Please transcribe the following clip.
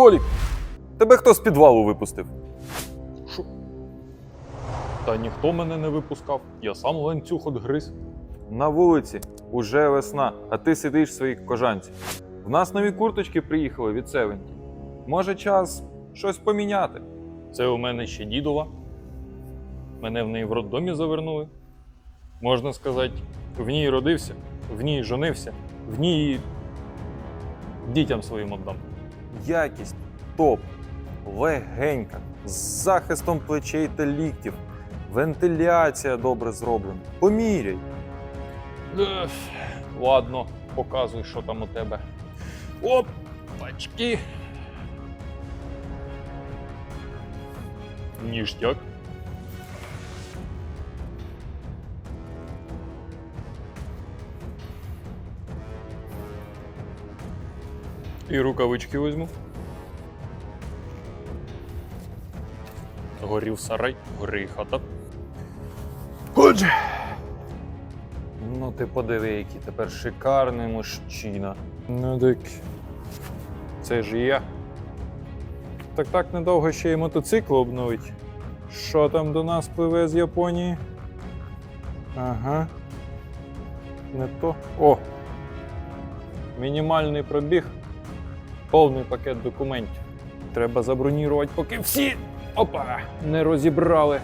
Толік, тебе хто з підвалу випустив? Шо? Та ніхто мене не випускав, я сам ланцюг отгриз. На вулиці уже весна, а ти сидиш в своїй кожанці. В нас нові курточки приїхали від Севенті. Може, час щось поміняти. Це у мене ще дідова. Мене в неї в роддомі завернули. Можна сказати, в ній родився, в ній жонився, в ній дітям своїм віддам. Якість топ, легенька, з захистом плечей та ліктів, вентиляція добре зроблена. Поміряй. Ладно, показуй, що там у тебе. Оп, пачки. Ніштяк. І рукавички візьму. Горів сарай, гори хата. Отже. Ну, ти подиви, який тепер шикарний мужчина. Ну так. Це ж я. Так так недовго ще й мотоцикл обновить. Що там до нас пливе з Японії? Ага. Не то. О! Мінімальний пробіг. Повний пакет документів. Треба забронірувати, поки всі опа, не розібрали.